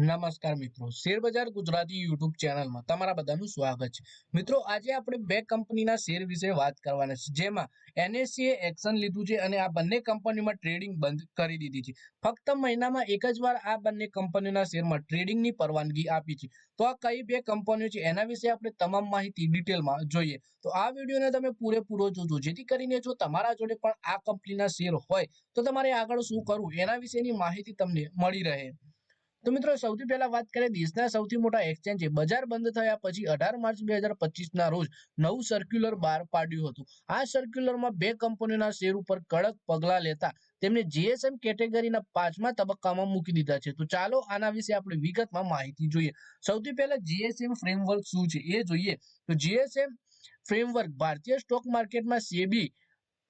નમસ્કાર મિત્રો. શેરબજાર ગુજરાતી યુટ્યુબ ચેનલમાં તમારા બધાનું સ્વાગત છે. મિત્રો, આજે આપણે બે કંપનીના શેર વિશે વાત કરવાના છે. જેમાં એનએસસીએ એક્શન લીધું છે અને આ બંને કંપનીમાં ટ્રેડિંગ બંધ કરી દીધી છે. ફક્ત મહિનામાં એક જ વાર આ બંને કંપનીના શેરમાં ટ્રેડિંગની પરવાનગી આપી છે. તો આ કઈ બે કંપનીઓ છે એના વિશે આપણે તમામ માહિતી ડિટેલમાં જોઈએ. તો આ વિડીયોને તમે પૂરેપૂરો જોજો. જેથી કરીને જો તમારા જોડે પણ આ કંપનીના શેર હોય તો તમારે આગળ શું કરવું એના વિશેની માહિતી તમને મળી રહે. તો મિત્રો, સૌથી પહેલા વાત કરીએ દેશના સૌથી મોટા એક્સચેન્જે. બજાર બંધ થયા પછી અઢાર માર્ચ બે હજાર પચીસના રોજ નવું સર્ક્યુલર બહાર પાડ્યું હતું. આ સર્ક્યુલરમાં બે કંપનીના શેર ઉપર કડક પગલાં લેતા તેમને જીએસએમ કેટેગરીના પાંચમા તબક્કામાં મૂકી દીધા છે. તો ચાલો આના વિશે આપણે વિગતમાં માહિતી જોઈએ. સૌથી પહેલા જીએસએમ ફ્રેમવર્ક શું છે? એ જોઈએ. તો જીએસએમ ફ્રેમવર્ક ભારતીય સ્ટોક માર્કેટમાં સેબી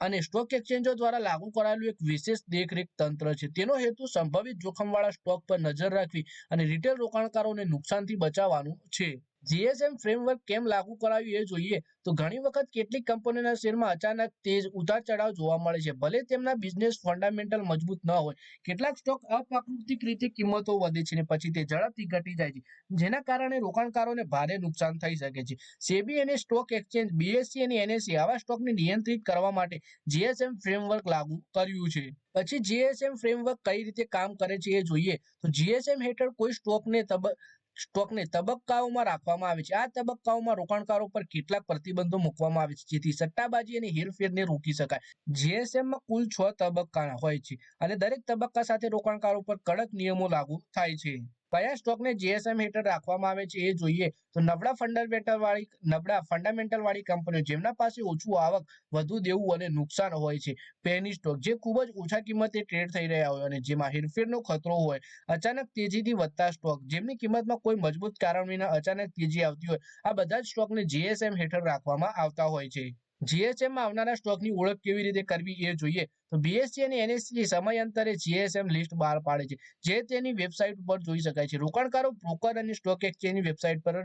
અને સ્ટોક એક્સચેન્જો દ્વારા લાગુ કરાયેલું એક વિશેષ દેખરેખ તંત્ર છે. તેનો હેતુ સંભવિત જોખમવાળા સ્ટોક પર નજર રાખવી અને રિટેલ રોકાણકારોને નુકસાનથી બચાવવાનું છે. જીએસએમ ફ્રેમવર્ક કેમ લાગુ કરાયું એ જોઈએ. તો ઘણી વખત કેટલીક કંપનીઓના શેરમાં અચાનક તેજ ઉતાર ચઢાવ જોવા મળે છે. ભલે તેમના બિઝનેસ ફંડામેન્ટલ મજબૂત ન હોય, કેટલાક સ્ટોક અપ્રાકૃતિક રીતે કિંમતો વધે છે ને પછી તે ઝડપથી ઘટી જાય છે. જેના કારણે રોકાણકારોને ભારે નુકસાન થઈ શકે છે. સેબી અને સ્ટોક એક્સચેન્જ બીએસસી અને એનએસસી આવા સ્ટોકને નિયંત્રિત કરવા માટે જીએસએમ ફ્રેમવર્ક લાગુ કર્યું છે. પછી જીએસએમ ફ્રેમવર્ક કઈ રીતે કામ કરે છે એ જોઈએ. તો જીએસએમ હેઠળ કોઈ સ્ટોકને સ્ટોકને તબક્કાઓમાં રાખવામાં આવે છે. આ તબક્કાઓમાં રોકાણકારો પર કેટલાક પ્રતિબંધો મૂકવામાં આવે છે, જેથી સટ્ટાબાજી અને હેરફેરને રોકી શકાય. જીએસએમમાં કુલ છ તબક્કા હોય છે, અને દરેક તબક્કા સાથે રોકાણકારો પર કડક નિયમો લાગુ થાય છે. કયા સ્ટોકને જીએસએમ હેઠળ રાખવામાં આવે છે એ જોઈએ. તો નબળા ફંડામેન્ટલ વાળી, નબળા ફંડામેન્ટલ વાળી કંપનીઓ જેમના પાસે ઓછું આવક, વધુ દેવું અને નુકસાન હોય છે પેની સ્ટોક જે ખૂબ જ ઓછા કિંમતે ટ્રેડ થઈ રહ્યા હોય અને જેમાં હેરફેરનો ખતરો હોય, અચાનક તેજીથી વધતા સ્ટોક જેમની કિંમતમાં કોઈ મજબૂત કારણ વિના અચાનક તેજી આવતી હોય, આ બધા જ સ્ટોકને જીએસએમ હેઠળ રાખવામાં આવતા હોય છે. જીએસએમમાં આવનારા સ્ટોકની ઓળખ કેવી રીતે કરવી એ જોઈએ. તો બીએસસી અને એનએસસી સમયાંતરે જીએસએમ લિસ્ટ બહાર પાડે છે. જે તેની વેબસાઇટ ઉપર જોઈ શકાય છે. રોકાણકારો બ્રોકર અને સ્ટોક એક્સચેન્જની વેબસાઇટ પર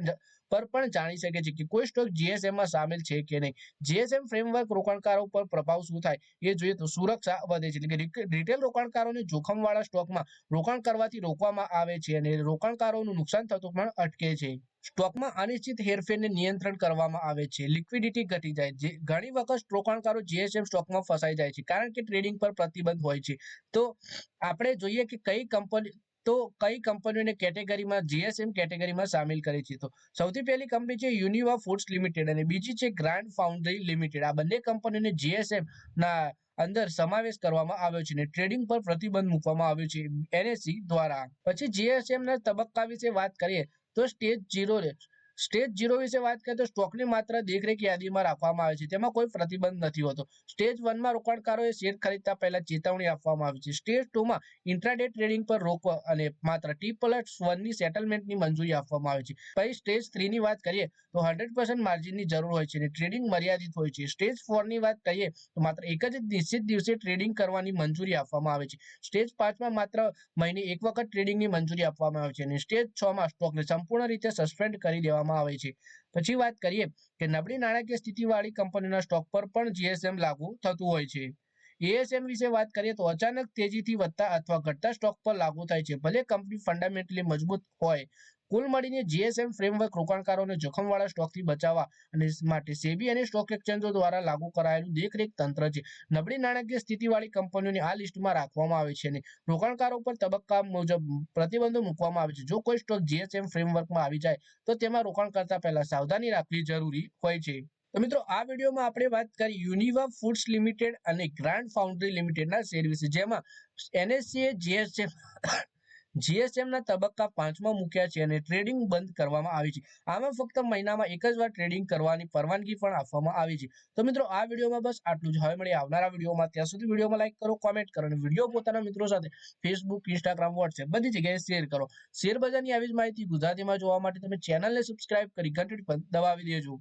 પર પણ જાણી શકે છે કે કોઈ સ્ટોક જીએસએમમાં સામેલ છે કે નહીં. જીએસએમ ફ્રેમવર્ક રોકાણકારો પર પ્રભાવ શું થાય એ જોઈએ તો સુરક્ષા વધે છે. એટલે કે રિટેલ રોકાણકારોને જોખમવાળા સ્ટોકમાં રોકાણ કરવાથી રોકવામાં આવે છે અને રોકાણકારોનું નુકસાન થતું પણ અટકે છે. સ્ટોકમાં અનિશ્ચિત હેરફેરને નિયંત્રણ કરવામાં આવે છે. લિક્વિડિટી ઘટી જાય છે. ઘણી વખત રોકાણકારો જીએસએમ સ્ટોકમાં ફસાઈ જાય છે કારણ કે ટ્રેડિંગ પર પ્રતિબંધ હોય છે. તો આપણે જોઈએ કે કઈ કંપની, તો કઈ કંપનીઓને કેટેગરીમાં, જીએસએમ કેટેગરીમાં સામેલ કરી છે તો સૌથી પહેલી કંપની છે યુનિવા ફૂડ્સ લિમિટેડ અને બીજી છે ગ્રાન્ડ ફાઉન્ડ્રી લિમિટેડ. આ બંને કંપનીઓને જીએસએમ ના અંદર સમાવેશ કરવામાં આવ્યો છે અને ટ્રેડિંગ પર પ્રતિબંધ મૂકવામાં આવ્યો છે. એનએસસી દ્વારા. પછી જીએસએમ ના તબક્કા વિશે વાત કરીએ તો સ્ટેજ જીરો સ્ટેજ ઝીરો વિશે વાત કરીએ તો સ્ટોકની માત્ર દેખરેખ યાદીમાં રાખવામાં આવે છે. તેમાં કોઈ પ્રતિબંધ નથી હોતો. સ્ટેજ વનમાં રોકાણકારોએ શેર ખરીદતા પહેલા ચેતવણી આપવામાં આવી છે. સ્ટેજ ટુમાં ઇન્ટ્રાડે ટ્રેડિંગ પર રોકવા અને માત્ર ટી પ્લસ વનની સેટલમેન્ટની મંજૂરી આપવામાં આવે છે. પછી સ્ટેજ થ્રીની વાત કરીએ તો હંડ્રેડ પર્સન્ટ માર્જિનની જરૂર હોય છે અને ટ્રેડિંગ મર્યાદિત હોય છે. સ્ટેજ ફોરની વાત કરીએ તો માત્ર એક જ નિશ્ચિત દિવસે ટ્રેડિંગ કરવાની મંજૂરી આપવામાં આવે છે. સ્ટેજ પાંચમાં માત્ર મહિને એક વખત ટ્રેડિંગની મંજૂરી આપવામાં આવે છે અને સ્ટેજ છમાં સ્ટોકને સંપૂર્ણ રીતે સસ્પેન્ડ કરી દેવામાં કરવામાં આવે છે. પછી વાત કરીએ કે નબળી નાણાકીય સ્થિતિવાળી કંપનીના સ્ટોક પર પણ જીએસએમ લાગુ થતું હોય છે. એએસએમ વિશે વાત કરીએ તો અચાનક તેજીથી વધતા અથવા ઘટતા સ્ટોક પર લાગુ થાય છે. ભલે કંપની ફંડામેન્ટલી મજબૂત હોય, કુલ મળીને જીએસએમ ફ્રેમવર્ક રોકાણકારોને જોખમવાળા સ્ટોકથી બચાવવા અને માટે સેબી અને સ્ટોક એક્સચેન્જો દ્વારા લાગુ કરાયેલું દેખરેખ તંત્ર છે. નબળી નાણાકીય સ્થિતિવાળી કંપનીઓને આ લિસ્ટમાં રાખવામાં આવે છે અને રોકાણકારો પર તબક્કા મુજબ પ્રતિબંધો મૂકવામાં આવે છે. જો કોઈ સ્ટોક જીએસએમ ફ્રેમવર્કમાં આવી જાય, તો તેમાં રોકાણ કરતા પહેલા સાવધાની રાખવી જરૂરી હોય છે. તો મિત્રો, આ વિડીયોમાં આપણે વાત કરી યુનિવા ફૂડ્સ લિમિટેડ અને ગ્રાન્ડ ફાઉન્ડ્રી લિમિટેડના શેર વિશે. જેમાં એનએસસીએ જીએસએમ જીએસએમના તબક્કા પાંચમાં મૂક્યા છે અને ટ્રેડિંગ બંધ કરવામાં આવી છે. આમાં ફક્ત મહિનામાં એક જ વાર ટ્રેડિંગ કરવાની પરવાનગી પણ આપવામાં આવી છે. તો મિત્રો, આ વિડીયોમાં બસ આટલું જ. હવે મળી આવનારા વિડીયોમાં. ત્યાં સુધી વિડીયોમાં લાઇક કરો કોમેન્ટ કરો અને વીડિયો પોતાના મિત્રો સાથે ફેસબુક ઇન્સ્ટાગ્રામ વોટ્સએપ બધી જગ્યાએ શેર કરો. શેર બજારની આવી જ માહિતી ગુજરાતીમાં જોવા માટે તમે ચેનલને સબસ્ક્રાઇબ કરી ઘંટડી પર દબાવી દેજો.